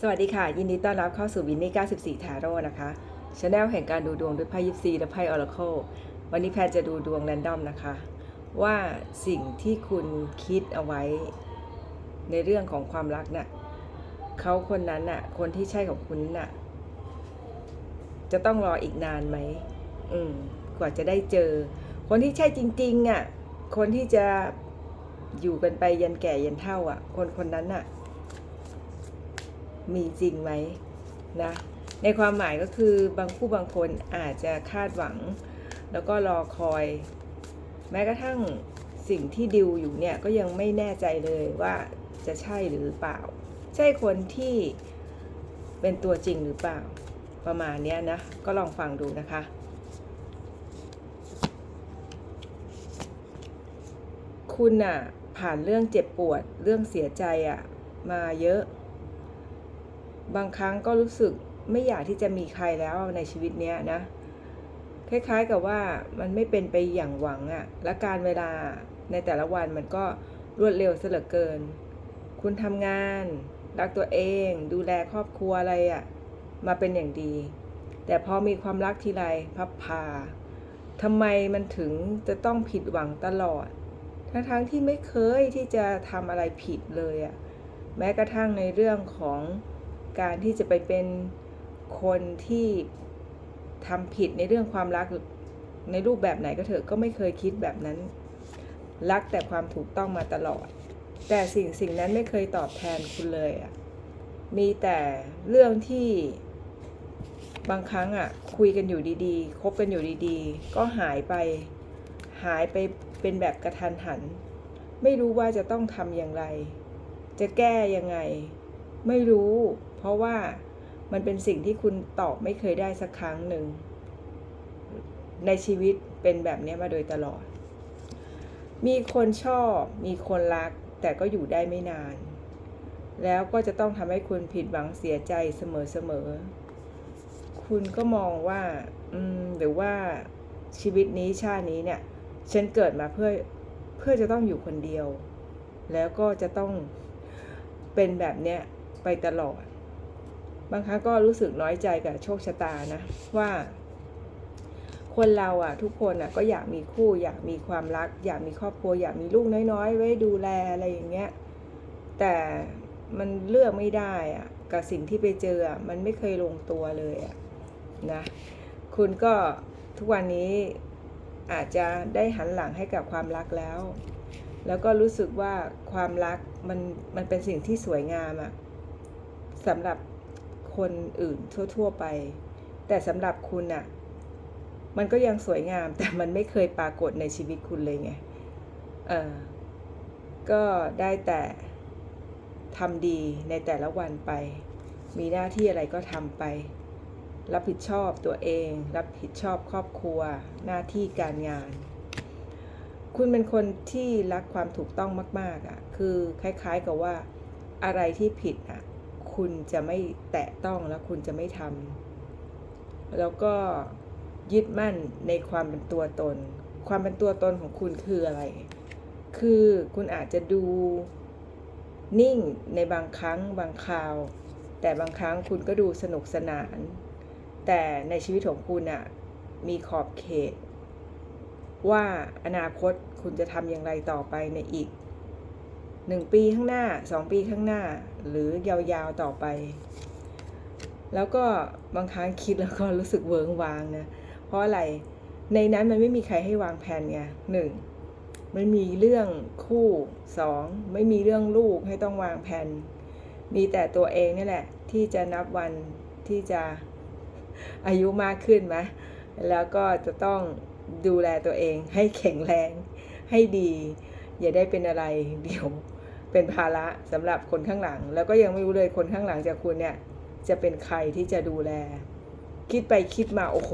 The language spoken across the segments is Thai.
สวัสดีค่ะ ยินดีต้อนรับเข้าสู่วินนี่94 ทาโร่นะคะช anel แห่งการดูดวงด้วยไพ่ยิปซีและไพ่ออร์เคิลวันนี้แพทย์จะดูดวงแรนดอมนะคะ ว่าสิ่งที่คุณคิดเอาไว้ ในเรื่องของความรักน่ะเขาคนนั้นน่ะ คนที่ใช่ของคุณน่ะ จะต้องรออีกนานไหมอืมกว่าจะได้เจอ คนที่ใช่จริงๆอะ คนที่จะอยู่กันไปยันแก่ยันเฒ่าอะ คนคนนั้นน่ะ มีจริงไหมนะในความหมายก็คือบางคู่บางคนอาจจะคาดหวัง แล้วก็รอคอย แม้กระทั่งสิ่งที่ดิวอยู่เนี่ยก็ยังไม่แน่ใจเลยว่าจะใช่หรือเปล่า ใช่คนที่เป็นตัวจริงหรือเปล่า ประมาณนี้นะ ก็ลองฟังดูนะคะคุณอะผ่านเรื่องเจ็บปวดเรื่องเสียใจอะมาเยอะ บางครั้งก็รู้สึกไม่อยากที่จะมีใครแล้วในชีวิตเนี้ยนะ คล้ายๆกับว่ามันไม่เป็นไปอย่างหวังอะและการเวลาในแต่ละวันมันก็รวดเร็วเหลือเกิน คุณทำงาน รักตัวเอง ดูแลครอบครัวอะไรอะมาเป็นอย่างดี แต่พอมีความรักทีไรพับพาทำไมมันถึงจะต้องผิดหวังตลอด ทั้งๆที่ไม่เคยที่จะทำอะไรผิดเลยอะแม้กระทั่งในเรื่องของ การที่จะไปเป็นคนที่ทำผิดในเรื่องความรักในรูปแบบไหนก็เถอะก็ไม่เคยคิดแบบนั้น รักแต่ความถูกต้องมาตลอด แต่สิ่งสิ่งนั้นไม่เคยตอบแทนคุณเลยอะมีแต่เรื่องที่บางครั้งอะคุยกันอยู่ดีๆคบกันอยู่ดีๆ ก็หายไปหายไปเป็นแบบกระทันหัน ไม่รู้ว่าจะต้องทำอย่างไร จะแก้ยังไง ไม่รู้ เพราะว่ามันเป็นสิ่งที่คุณตอบไม่เคยได้สักครั้งหนึ่ง ในชีวิตเป็นแบบนี้มาโดยตลอด มีคนชอบ มีคนรัก แต่ก็อยู่ได้ไม่นาน แล้วก็จะต้องทำให้คุณผิดหวังเสียใจเสมอๆ คุณก็มองว่า อืม หรือว่าชีวิตนี้ชาตินี้เนี่ย ฉันเกิดมาเพื่อ เพื่อจะต้องอยู่คนเดียว แล้วก็จะต้องเป็นแบบเนี้ยไปตลอด บางครั้งก็รู้สึกน้อยใจกับโชคชะตานะว่า คนเราอะทุกคนอะก็อยากมีคู่อยากมีความรัก อยากมีครอบครัวอยากมีลูกน้อยๆ ไว้ดูแลอะไรอย่างเงี้ยแต่มันเลือกไม่ได้อะกับสิ่งที่ไปเจอมันไม่เคยลงตัวเลยอะนะคุณก็ทุกวันนี้อาจจะได้หันหลังให้กับความรักแล้ว แล้วก็รู้สึกว่าความรักมันมันเป็นสิ่งที่สวยงามอะสำหรับ คนอื่นทั่ว ๆไป แต่สำหรับคุณอะมันก็ยังสวยงาม แต่มันไม่เคยปรากฏในชีวิตคุณเลยไง เออก็ได้แต่ทำดีในแต่ละวันไป มีหน้าที่อะไรก็ทำไป รับผิดชอบตัวเอง รับผิดชอบครอบครัว หน้าที่การงาน คุณเป็นคนที่รักความถูกต้องมาก ๆอะ คือคล้าย ๆ กับว่าอะไรที่ผิดอะ คุณจะไม่แตะต้องแล้วคุณจะไม่ทำแล้วก็ยึดมั่นในความเป็นตัวตน ความเป็นตัวตนของคุณคืออะไร คือคุณอาจจะดูนิ่งในบางครั้งบางคราว แต่บางครั้งคุณก็ดูสนุกสนาน แต่ในชีวิตของคุณอะมีขอบเขต ว่าอนาคตคุณจะทำอย่างไรต่อไปในอีก หนึ่งปีข้างหน้าสองปีข้างหน้า หรือยาวๆต่อไป แล้วก็บางครั้งคิดแล้วก็รู้สึกเวิงวางนะ เพราะอะไร ในนั้นมันไม่มีใครให้วางแผนไงหนึ่งไม่มีเรื่องคู่สองไม่มีเรื่องลูกให้ต้องวางแผน มีแต่ตัวเองนี่แหละ ที่จะนับวันที่จะอายุมากขึ้นไหมแล้วก็จะต้องดูแลตัวเองให้แข็งแรงให้ดี อย่าได้เป็นอะไร เดี๋ยว เป็นภาระสำหรับคนข้างหลัง แล้วก็ยังไม่รู้เลยคนข้างหลังจากคุณเนี่ยจะเป็นใครที่จะดูแล คิดไปคิดมาโอ้โห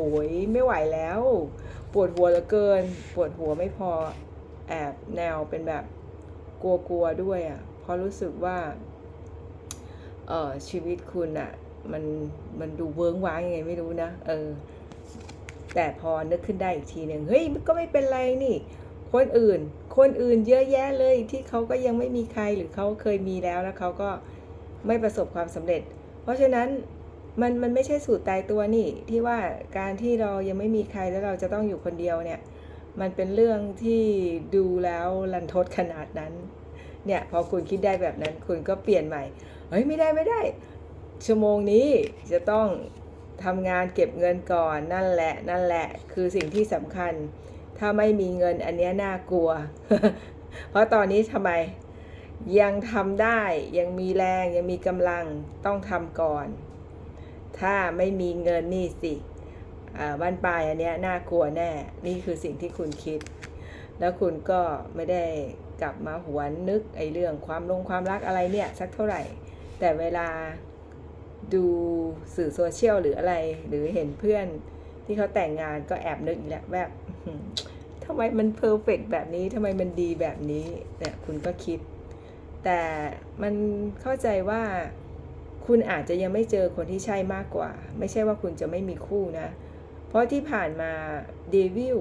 ไม่ไหวแล้ว ปวดหัวเหลือเกิน ปวดหัวไม่พอแอบแนวเป็นแบบกลัวๆด้วยอะ่ะเพราะรู้สึกว่าเออชีวิตคุณอะ่ะมันมันดูเวิ้งว้างยังไงไม่รู้นะเออแต่พอนึกขึ้นได้อีกทีหนึ่งเฮ้ยก็ไม่เป็นไรนี่ คนอื่น คนอื่นเยอะแยะเลยที่เขาก็ยังไม่มีใครหรือเขาเคยมีแล้วแล้วเขาก็ไม่ประสบความสำเร็จ เพราะฉะนั้นมันมันไม่ใช่สูตรตายตัวนี่ที่ว่าการที่เรายังไม่มีใครแล้วเราจะต้องอยู่คนเดียวเนี่ย มันเป็นเรื่องที่ดูแล้วลันทดขนาดนั้น เนี่ยพอคุณคิดได้แบบนั้นคุณก็เปลี่ยนใหม่เฮ้ยไม่ได้ไม่ได้ ชั่วโมงนี้จะต้องทำงานเก็บเงินก่อนนั่นแหละนั่นแหละ คือสิ่งที่สำคัญ ถ้าไม่มีเงินอันเนี้ยน่ากลัว เพราะตอนนี้ทำไมยังทำได้ยังมีแรงยังมีกำลังต้องทำก่อน ถ้าไม่มีเงินนี่สิอ่าบ้านปลายอันเนี้ยน่ากลัวแน่ นี่คือสิ่งที่คุณคิด แล้วคุณก็ไม่ได้กลับมาหวนนึกไอ้เรื่องความลงความรักอะไรเนี่ยสักเท่าไหร่ แต่เวลาดูสื่อโซเชียลหรืออะไร หรือเห็นเพื่อนที่เขาแต่งงานก็แอบนึกอีกแล้วแบบ ทำไมมันเพอร์เฟกแบบนี้ทำไมมันดีแบบนี้เนี่ยคุณก็คิด แต่มันเข้าใจว่าคุณอาจจะยังไม่เจอคนที่ใช่มากกว่า ไม่ใช่ว่าคุณจะไม่มีคู่นะ เพราะที่ผ่านมาเดวิล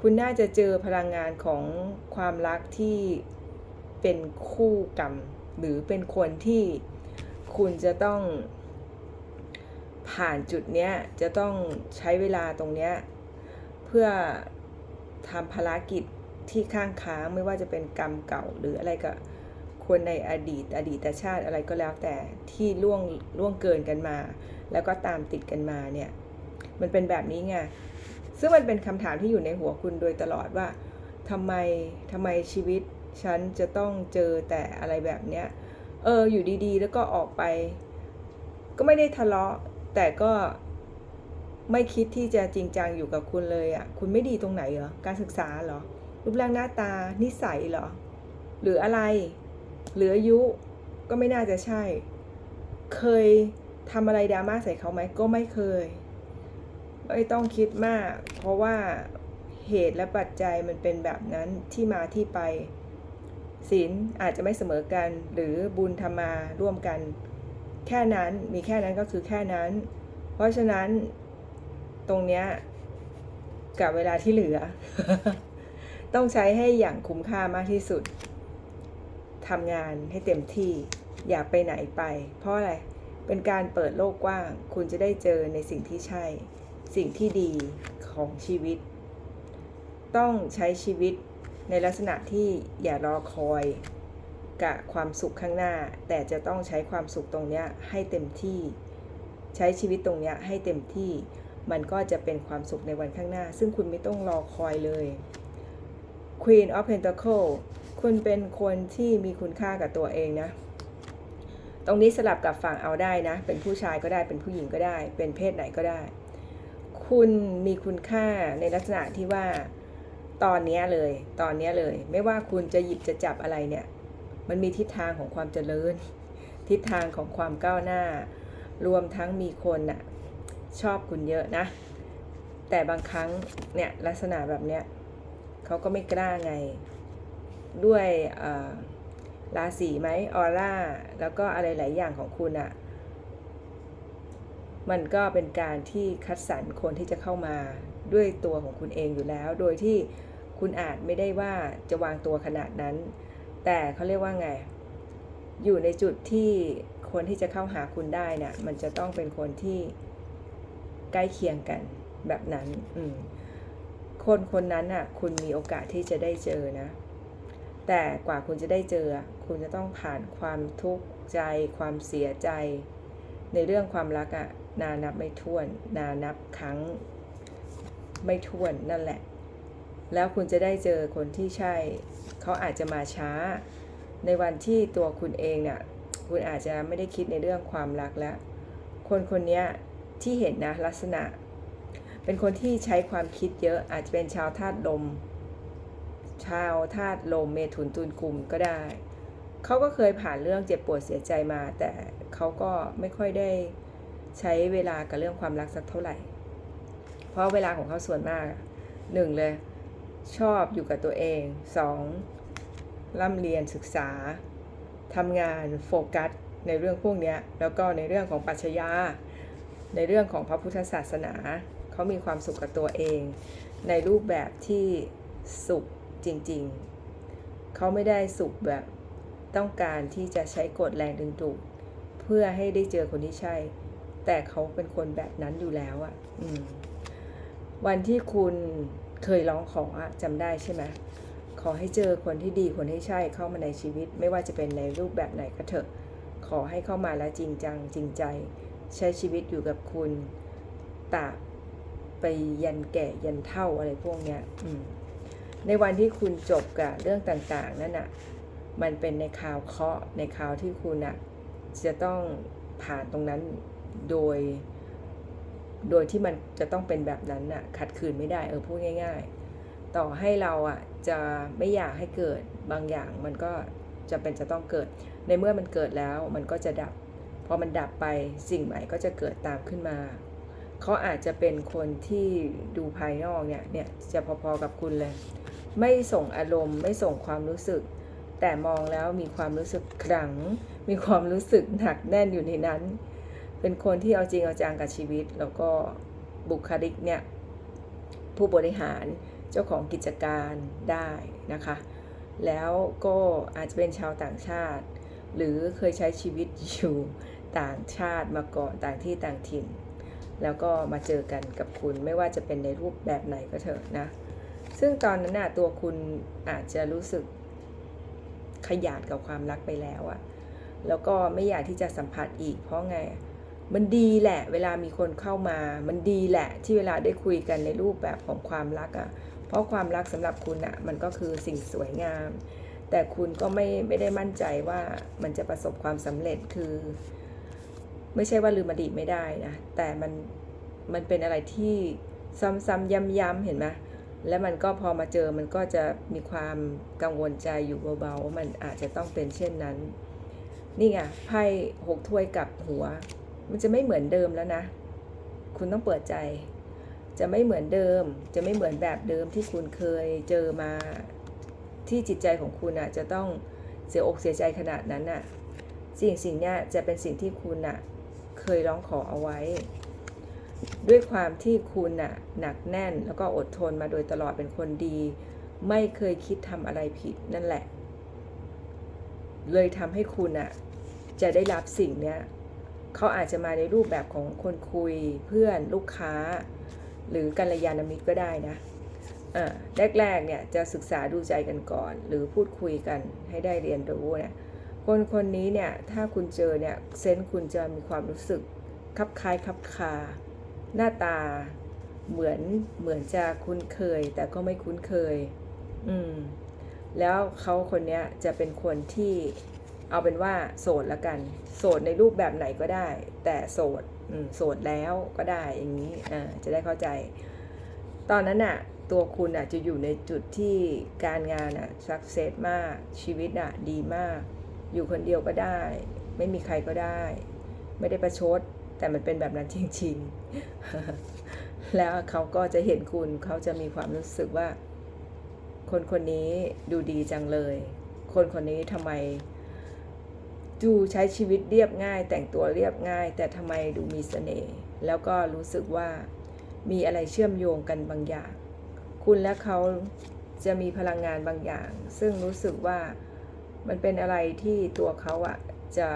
คุณน่าจะเจอพลังงานของความรักที่เป็นคู่กรรม หรือเป็นคนที่คุณจะต้องผ่านจุดเนี้ยจะต้องใช้เวลาตรงเนี้ยเพื่อ ทำภารกิจที่ข้างค้างไม่ว่าจะเป็นกรรมเก่าหรืออะไรก็คนในอดีตอดีตชาติอะไรก็แล้วแต่ที่ล่วงล่วงเกินกันมา แล้วก็ตามติดกันมาเนี่ยมันเป็นแบบนี้ไงซึ่งมันเป็นคำถามที่อยู่ในหัวคุณโดยตลอดว่าทำไมทำไมชีวิตฉันจะต้องเจอแต่อะไรแบบเนี้ยเอออยู่ดีๆ แล้วก็ออกไป ก็ไม่ได้ทะเลาะแต่ก็ ไม่คิดที่จะจริงจังอยู่กับคุณเลยอะ่ะ คุณไม่ดีตรงไหนเหรอ การศึกษาเหรอ รูปร่างหน้าตา นิสัยเหรอ หรืออะไร หรืออายุ ก็ไม่น่าจะใช่ เคยทำอะไรดราม่าใส่เขาไหม ก็ไม่เคย ไม่ต้องคิดมาก เพราะว่าเหตุและปัจจัยมันเป็นแบบนั้นที่มาที่ไปศีลอาจจะไม่เสมอกัน หรือบุญทำมาร่วมกัน แค่นั้นมีแค่นั้นก็คือแค่นั้น เพราะฉะนั้น ตรงเนี้ยกับเวลาที่เหลือ ต้องใช้ให้อย่างคุ้มค่ามากที่สุดทำงานให้เต็มที่อย่าไปไหนไป เพราะอะไร เป็นการเปิดโลกกว้าง คุณจะได้เจอในสิ่งที่ใช่ สิ่งที่ดีของชีวิต ต้องใช้ชีวิตในลักษณะที่อย่ารอคอยกับความสุขข้างหน้า แต่จะต้องใช้ความสุขตรงเนี้ยให้เต็มที่ ใช้ชีวิตตรงเนี้ยให้เต็มที่ มันก็จะเป็นความสุขในวันข้างหน้า ซึ่งคุณไม่ต้องรอคอยเลย Queen of Pentacle คุณเป็นคนที่มีคุณค่ากับตัวเองนะ ตรงนี้สลับกับฝั่งเอาได้นะ เป็นผู้ชายก็ได้ เป็นผู้หญิงก็ได้ เป็นเพศไหนก็ได้ คุณมีคุณค่าในลักษณะที่ว่า ตอนเนี้ยเลย ตอนเนี้ยเลย ไม่ว่าคุณจะหยิบจะจับอะไรเนี่ย มันมีทิศทางของความเจริญ ทิศทางของความก้าวหน้า รวมทั้งมีคนน่ะ ชอบคุณเยอะนะ แต่บางครั้งเนี่ยลักษณะแบบเนี้ยเขาก็ไม่กล้าไง ด้วยราศีไหมออร่า แล้วก็อะไรหลายอย่างของคุณอะ่ะมันก็เป็นการที่คัดสรรคนที่จะเข้ามาด้วยตัวของคุณเองอยู่แล้ว โดยที่คุณอาจไม่ได้ว่าจะวางตัวขนาดนั้น แต่เขาเรียกว่าไง อยู่ในจุดที่คนที่จะเข้าหาคุณได้เนะ่ยมันจะต้องเป็นคนที่ ใกล้เคียงกันแบบนั้นอืมคนคนนั้นอะ คุณมีโอกาสที่จะได้เจอนะ แต่กว่าคุณจะได้เจอ คุณจะต้องผ่านความทุกข์ใจ ความเสียใจ ในเรื่องความรักอะ นานับไม่ถ้วน นานับครั้งไม่ถ้วนนั่นแหละ แล้วคุณจะได้เจอคนที่ใช่ เขาอาจจะมาช้า ในวันที่ตัวคุณเองเนี่ย คุณอาจจะไม่ได้คิดในเรื่องความรักแล้ว คนคนนี้ ที่เห็นนะลักษณะ เป็นคนที่ใช้ความคิดเยอะอาจจะเป็นชาวธาตุลม ชาวธาตุลมเมถุนตุลกุมก็ได้เขาก็เคยผ่านเรื่องเจ็บปวดเสียใจมา แต่เขาก็ไม่ค่อยได้ใช้เวลากับเรื่องความรักสักเท่าไหร่ เพราะเวลาของเขาส่วนมากหนึ่งเลยชอบอยู่กับตัวเองสองร่ำเรียนศึกษาทำงานโฟกัสในเรื่องพวกนี้แล้วก็ในเรื่องของปัชญา ในเรื่องของพระพุทธศาสนา เขามีความสุขกับตัวเอง ในรูปแบบที่สุขจริงๆ เขาไม่ได้สุขแบบต้องการที่จะใช้กฎแรงดึงดูดเพื่อให้ได้เจอคนที่ใช่ แต่เขาเป็นคนแบบนั้นอยู่แล้วอะ่ะวันที่คุณเคยร้องขออะจำได้ใช่ไหมขอให้เจอคนที่ดีคนที่ใช่เข้ามาในชีวิต ไม่ว่าจะเป็นในรูปแบบไหนก็เถอะ ขอให้เข้ามาแล้วจริงจังจริงใจ ใช้ชีวิตอยู่กับคุณตราไปยันแก่ยันเท่าอะไรพวกเนี้ยอืมในวันที่คุณจบกับเรื่องต่างๆนั่นน่ะมันเป็นในข่าวเคาะในข่าวที่คุณน่ะจะต้องผ่านตรงนั้นโดย โดยที่มันจะต้องเป็นแบบนั้นน่ะ ขัดขืนไม่ได้เออพูดง่าย ๆ ต่อให้เราอะจะไม่อยากให้เกิดบางอย่างมันก็จะเป็นจะต้องเกิด ในเมื่อมันเกิดแล้วมันก็จะดับ พอมันดับไปสิ่งใหม่ก็จะเกิดตามขึ้นมา เขาอาจจะเป็นคนที่ดูภายนอกเนี่ยเนี่ยจะพอๆกับคุณเลย ไม่ส่งอารมณ์ ไม่ส่งความรู้สึก แต่มองแล้วมีความรู้สึกขลัง มีความรู้สึกหนักแน่นอยู่ในนั้น เป็นคนที่เอาจริงเอาจังกับชีวิต แล้วก็บุคลิกเนี่ยผู้บริหารเจ้าของกิจการได้นะคะ แล้วก็อาจจะเป็นชาวต่างชาติ หรือเคยใช้ชีวิตอยู่ต่างชาติมาก่อนต่างที่ต่างถิ่น แล้วก็มาเจอกันกับคุณไม่ว่าจะเป็นในรูปแบบไหนก็เถอะนะ ซึ่งตอนนั้นน่ะตัวคุณอาจจะรู้สึกขยาดกับความรักไปแล้วอะแล้วก็ไม่อยากที่จะสัมผัสอีก เพราะไง มันดีแหละ เวลามีคนเข้ามา มันดีแหละ ที่เวลาได้คุยกันในรูปแบบของความรักอะเพราะความรักสำหรับคุณอะมันก็คือสิ่งสวยงาม แต่คุณก็ไม่ไม่ได้มั่นใจว่ามันจะประสบความสำเร็จคือ ไม่ใช่ว่าลืมอดีตไม่ได้นะ แต่มันมันเป็นอะไรที่ซ้ำๆย้ำๆเห็นไหมแล้วมันก็พอมาเจอมันก็จะมีความกังวลใจอยู่เบาๆว่ามันอาจจะต้องเป็นเช่นนั้น นี่ไงไพ่หกถ้วยกับหัว มันจะไม่เหมือนเดิมแล้วนะ คุณต้องเปิดใจ จะไม่เหมือนเดิม จะไม่เหมือนแบบเดิมที่คุณเคยเจอมา ที่จิตใจของคุณอะจะต้องเสียอกเสียใจขนาดนั้นอะสิ่งสิ่งเนี้ยจะเป็นสิ่งที่คุณอะเคยร้องขอเอาไว้ ด้วยความที่คุณน่ะหนักแน่นแล้วก็อดทนมาโดยตลอดเป็นคนดี ไม่เคยคิดทำอะไรผิดนั่นแหละ เลยทำให้คุณน่ะจะได้รับสิ่งเนี้ยเขาอาจจะมาในรูปแบบของคนคุยเพื่อนลูกค้า หรือกัลยาณมิตรก็ได้นะ แรกๆเนี่ยจะศึกษาดูใจกันก่อน หรือพูดคุยกันให้ได้เรียนรู้เนี่ยคนคนนี้เนี่ยถ้าคุณเจอเนี่ยเซนส์คุณจะมีความรู้สึกคับคล้ายคับคา หน้าตาเหมือนเหมือนจะคุ้นเคย แต่ก็ไม่คุ้นเคย อืมแล้วเขาคนนี้จะเป็นคนที่เอาเป็นว่าโสดละกัน โสดในรูปแบบไหนก็ได้ แต่โสดอืมโสดแล้วก็ได้อย่างนี้อ่าจะได้เข้าใจ ตอนนั้นน่ะตัวคุณอะจะอยู่ในจุดที่การงานอะสักเซสมากชีวิตอะดีมาก อยู่คนเดียวก็ได้ ไม่มีใครก็ได้ ไม่ได้ประชด แต่มันเป็นแบบนั้นจริงๆ แล้วเขาก็จะเห็นคุณเขาจะมีความรู้สึกว่า คนคนนี้ดูดีจังเลย คนคนนี้ทำไมดูใช้ชีวิตเรียบง่าย แต่งตัวเรียบง่าย แต่ทำไมดูมีเสน่ห์แล้วก็รู้สึกว่ามีอะไรเชื่อมโยงกันบางอย่าง คุณและเขาจะมีพลังงานบางอย่าง ซึ่งรู้สึกว่ามันเป็นอะไรที่ตัวเขาอะจะ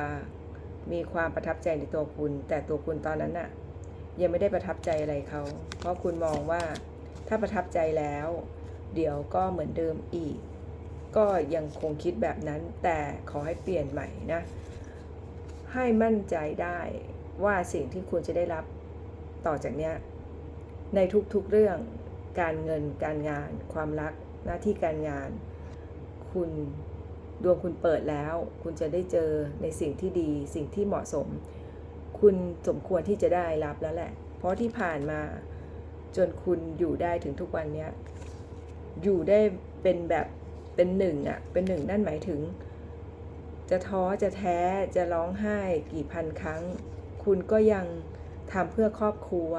มีความประทับใจในตัวคุณ แต่ตัวคุณตอนนั้นอะยังไม่ได้ประทับใจอะไรเขา เพราะคุณมองว่าถ้าประทับใจแล้ว เดี๋ยวก็เหมือนเดิมอีก ก็ยังคงคิดแบบนั้น แต่ขอให้เปลี่ยนใหม่นะ ให้มั่นใจได้ว่าสิ่งที่คุณจะได้รับต่อจากเนี้ยในทุกๆเรื่อง การเงินการงาน ความรักหน้าที่การงาน คุณดวงคุณเปิดแล้ว คุณจะได้เจอในสิ่งที่ดี สิ่งที่เหมาะสม คุณสมควรที่จะได้รับแล้วแหละ เพราะที่ผ่านมาจนคุณอยู่ได้ถึงทุกวันนี้อยู่ได้เป็นแบบเป็นหนึ่งอะเป็นหนึ่งนั่นหมายถึง จะท้อจะแท้จะร้องไห้กี่พันครั้ง คุณก็ยังทำเพื่อครอบครัว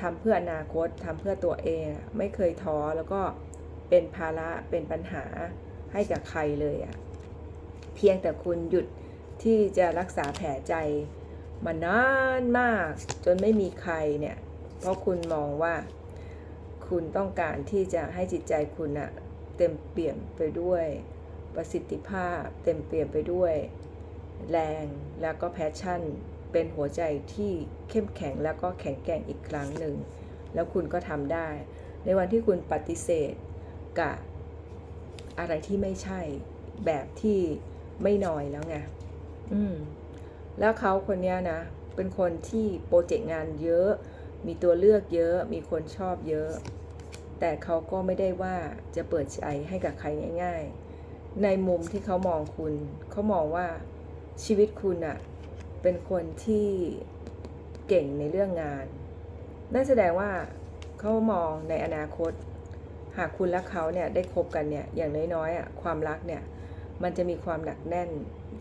ทำเพื่ออนาคตทำเพื่อตัวเอง ไม่เคยท้อแล้วก็เป็นภาระเป็นปัญหาให้กับใครเลยอะเพียงแต่คุณหยุดที่จะรักษาแผลใจมานานมาก จนไม่มีใครเนี่ย เพราะคุณมองว่า คุณต้องการที่จะให้จิตใจคุณอะเต็มเปี่ยมไปด้วย ประสิทธิภาพ เต็มเปี่ยมไปด้วย แรงแล้วก็แพชชั่น เป็นหัวใจที่เข้มแข็งแล้วก็แข็งแกร่งอีกครั้งหนึ่ง แล้วคุณก็ทำได้ ในวันที่คุณปฏิเสธกับอะไรที่ไม่ใช่แบบที่ไม่น้อยแล้วไง อืม แล้วเขาคนนี้นะ เป็นคนที่โปรเจกต์งานเยอะ มีตัวเลือกเยอะ มีคนชอบเยอะ แต่เขาก็ไม่ได้ว่าจะเปิดใจให้กับใครง่าย ๆ ในมุมที่เขามองคุณ เขามองว่าชีวิตคุณอะ เป็นคนที่เก่งในเรื่องงาน นั่นแสดงว่าเขามองในอนาคต หากคุณและเขาเนี่ยได้คบกันเนี่ยอย่างน้อยๆอะความรักเนี่ยมันจะมีความหนักแน่น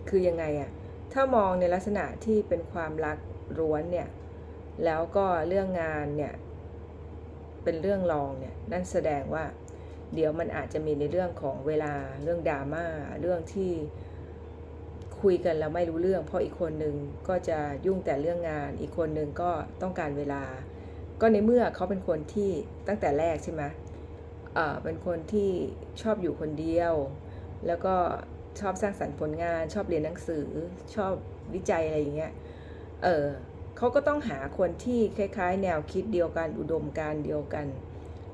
คือยังไงอะถ้ามองในลักษณะที่เป็นความรักร้วนเนี่ยแล้วก็เรื่องงานเนี่ยเป็นเรื่องรองเนี่ยนั่นแสดงว่า เดี๋ยวมันอาจจะมีในเรื่องของเวลาเรื่องดราม่าเรื่องที่ คุยกันแล้วไม่รู้เรื่อง เพราะอีกคนหนึ่งก็จะยุ่งแต่เรื่องงาน อีกคนหนึ่งก็ต้องการเวลา ก็ในเมื่อเขาเป็นคนที่ตั้งแต่แรกใช่ไหมเออเป็นคนที่ชอบอยู่คนเดียว แล้วก็ชอบสร้างสรรค์ผลงาน ชอบเรียนหนังสือ ชอบวิจัยอะไรอย่างเงี้ย เออเขาก็ต้องหาคนที่คล้ายๆ แนวคิดเดียวกัน อุดมการเดียวกัน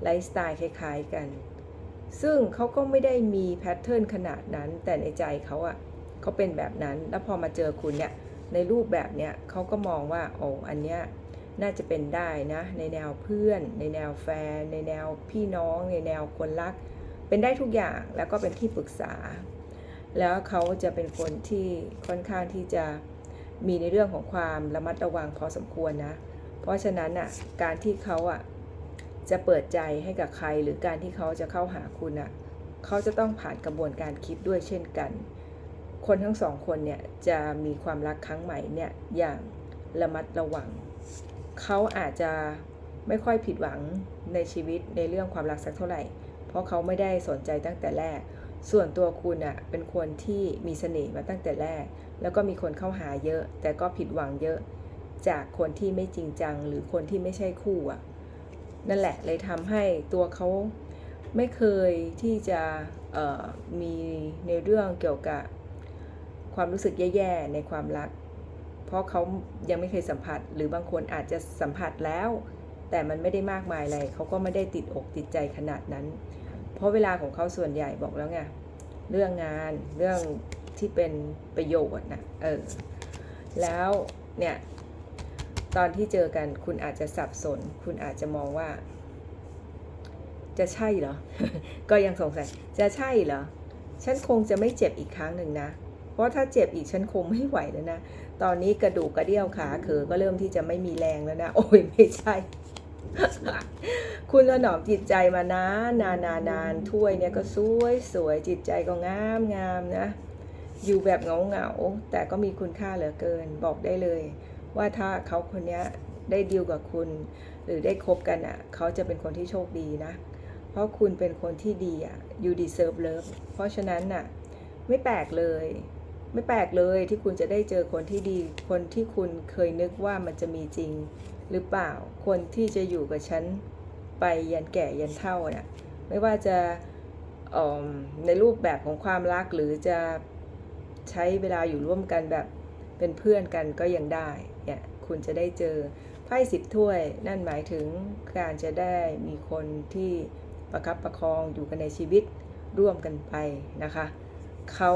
ไลฟ์สไตล์คล้าย ๆ กัน ซึ่งเขาก็ไม่ได้มีแพทเทิร์นขนาดนั้น แต่ในใจเขาอะ เขาเป็นแบบนั้น แล้วพอมาเจอคุณเนี่ยในรูปแบบเนี้ยเขาก็มองว่าโอ้อันเนี้ยน่าจะเป็นได้นะในแนวเพื่อน ในแนวแฟน ในแนวพี่น้อง ในแนวคนรัก เป็นได้ทุกอย่างแล้วก็เป็นที่ปรึกษา แล้วเขาจะเป็นคนที่ค่อนข้างที่จะมีในเรื่องของความระมัดระวังพอสมควรนะ เพราะฉะนั้นอะการที่เขาอะจะเปิดใจให้กับใครหรือการที่เขาจะเข้าหาคุณอะเขาจะต้องผ่านกระบวนการคิดด้วยเช่นกัน คนทั้งสองคนเนี่ยจะมีความรักครั้งใหม่เนี่ยอย่างระมัดระวัง เขาอาจจะไม่ค่อยผิดหวังในชีวิตในเรื่องความรักสักเท่าไหร่ เพราะเขาไม่ได้สนใจตั้งแต่แรก ส่วนตัวคุณอะเป็นคนที่มีเสน่ห์มาตั้งแต่แรก แล้วก็มีคนเข้าหาเยอะ แต่ก็ผิดหวังเยอะ จากคนที่ไม่จริงจัง หรือคนที่ไม่ใช่คู่อะนั่นแหละเลยทำให้ตัวเขาไม่เคยที่จะมีในเรื่องเกี่ยวกับ ความรู้สึกแย่ๆในความรัก เพราะเขายังไม่เคยสัมผัส หรือบางคนอาจจะสัมผัสแล้ว แต่มันไม่ได้มากมายอะไรเขาก็ไม่ได้ติดอกติดใจขนาดนั้น เพราะเวลาของเขาส่วนใหญ่บอกแล้วไงเรื่องงานเรื่องที่เป็นประโยชน์นะเออแล้วเนี่ยตอนที่เจอกันคุณอาจจะสับสน คุณอาจจะมองว่า จะใช่เหรอ ก็ยังสงสัย จะใช่เหรอ ฉันคงจะไม่เจ็บอีกครั้งหนึ่งนะ เพราะถ้าเจ็บอีกฉันคงไม่ไหวแล้วนะ ตอนนี้กระดูกกระเดี่ยวขาเขอก็เริ่มที่จะไม่มีแรงแล้วนะ โอ้ยไม่ใช่ คุณถนอมจิตใจมานานนานนานนานถ้วยเนี่ยก็สวยสวยจิตใจก็งามงามนะ อยู่แบบเหงาเหงาแต่ก็มีคุณค่าเหลือเกินบอกได้เลย ว่าถ้าเขาคนนี้ได้ดีลกับคุณ หรือได้คบกันอะ เขาจะเป็นคนที่โชคดีนะ เพราะคุณเป็นคนที่ดีอะ you deserve love เพราะฉะนั้นน่ะ ไม่แปลกเลย ไม่แปลกเลยที่คุณจะได้เจอคนที่ดี คนที่คุณเคยนึกว่ามันจะมีจริงหรือเปล่า คนที่จะอยู่กับฉันไปยันแก่ยันเท่าเนี่ยไม่ว่าจะเอิ่มในรูปแบบของความรักหรือจะใช้เวลาอยู่ร่วมกันแบบเป็นเพื่อนกันก็ยังได้เนี่ยคุณจะได้เจอไพ่สิบถ้วย นั่นหมายถึงการจะได้มีคนที่ประคับประคองอยู่กันในชีวิตร่วมกันไปนะคะเขา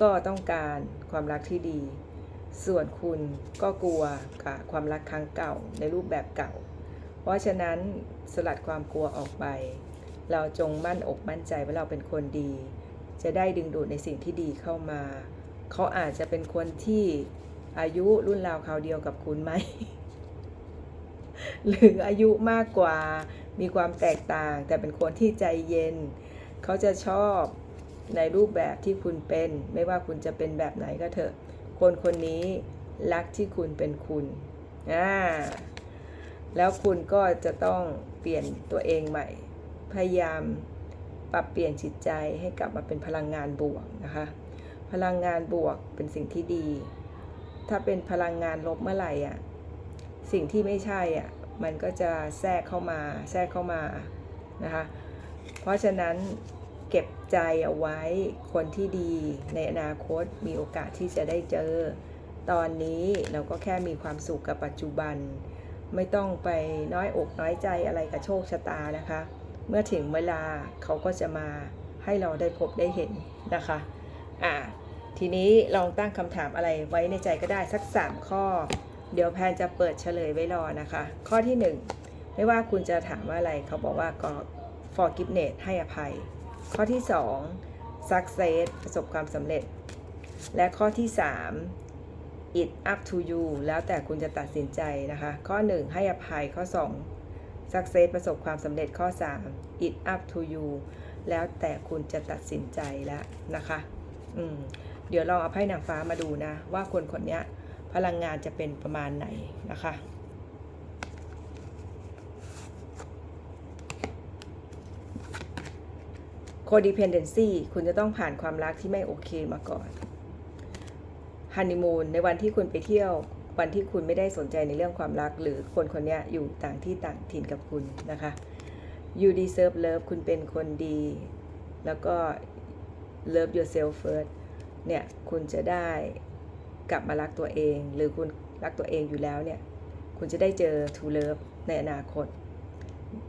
ก็ต้องการความรักที่ดี ส่วนคุณก็กลัวกับความรักครั้งเก่าในรูปแบบเก่า เพราะฉะนั้นสลัดความกลัวออกไป เราจงมั่นอกมั่นใจว่าเราเป็นคนดี จะได้ดึงดูดในสิ่งที่ดีเข้ามา เขาอาจจะเป็นคนที่อายุรุ่นราวคราวเดียวกับคุณไหม หรืออายุมากกว่ามีความแตกต่าง แต่เป็นคนที่ใจเย็น เขาจะชอบ ในรูปแบบที่คุณเป็น ไม่ว่าคุณจะเป็นแบบไหนก็เถอะ คนคนนี้รักที่คุณเป็นคุณอ่าแล้วคุณก็จะต้องเปลี่ยนตัวเองใหม่ พยายามปรับเปลี่ยนจิตใจให้กลับมาเป็นพลังงานบวกนะคะ พลังงานบวกเป็นสิ่งที่ดี ถ้าเป็นพลังงานลบเมื่อไหร่อะ สิ่งที่ไม่ใช่อะ มันก็จะแทรกเข้ามา แทรกเข้ามานะคะ เพราะฉะนั้น เก็บใจเอาไว้คนที่ดีในอนาคตมีโอกาสที่จะได้เจอ ตอนนี้เราก็แค่มีความสุขกับปัจจุบัน ไม่ต้องไปน้อยอกน้อยใจอะไรกับโชคชะตานะคะ เมื่อถึงเวลาเขาก็จะมาให้เราได้พบได้เห็นนะคะอ่าทีนี้ลองตั้งคำถามอะไรไว้ในใจก็ได้สัก 3 ข้อ เดี๋ยวแพนจะเปิดเฉลยไว้รอนะคะ ข้อที่ 1 ไม่ว่าคุณจะถามว่าอะไรเขาบอกว่าก็ forgiveness ให้อภัย ข้อที่ 2 success ประสบความสำเร็จ และข้อที่ 3 it up to you แล้วแต่คุณจะตัดสินใจนะคะ ข้อ 1 ให้อภัยข้อ 2 success ประสบความสำเร็จข้อ 3 it up to you แล้วแต่คุณจะตัดสินใจแล้วนะคะ อืม เดี๋ยวลองเอาไพ่นางฟ้ามาดูนะ ว่าคนคนนี้พลังงานจะเป็นประมาณไหนนะคะ codependency คุณจะต้องผ่านความรักที่ไม่โอเคมาก่อนฮันนีมูนในวันที่คุณไปเที่ยว วันที่คุณไม่ได้สนใจในเรื่องความรัก หรือคนคนนี้อยู่ต่างที่ต่างถิ่นกับคุณนะคะ you deserve love คุณเป็นคนดี แล้วก็ love yourself first เนี่ย คุณจะได้กลับมารักตัวเอง หรือคุณรักตัวเองอยู่แล้วเนี่ย คุณจะได้เจอ true love ในอนาคต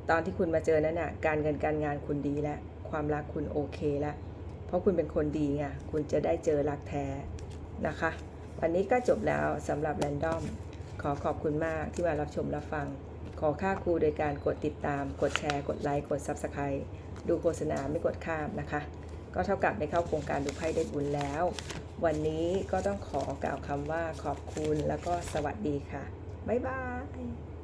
ตอนที่คุณมาเจอนั้นน่ะ การเงินการงานคุณดีแล้ว ความรักคุณโอเคแล้วเพราะคุณเป็นคนดีไงคุณจะได้เจอรักแท้นะคะ วันนี้ก็จบแล้วสำหรับแรนดอมขอขอบคุณมากที่มารับชมรับฟัง ขอค่าครูโดยการกดติดตาม กดแชร์ กดไลค์ กด Subscribe ดูโฆษณาไม่กดข้ามนะคะ ก็เท่ากับได้เข้าโครงการดูไพ่ได้บุญแล้ว วันนี้ก็ต้องขอกล่าวคำว่าขอบคุณแล้วก็สวัสดีค่ะ บ๊ายบาย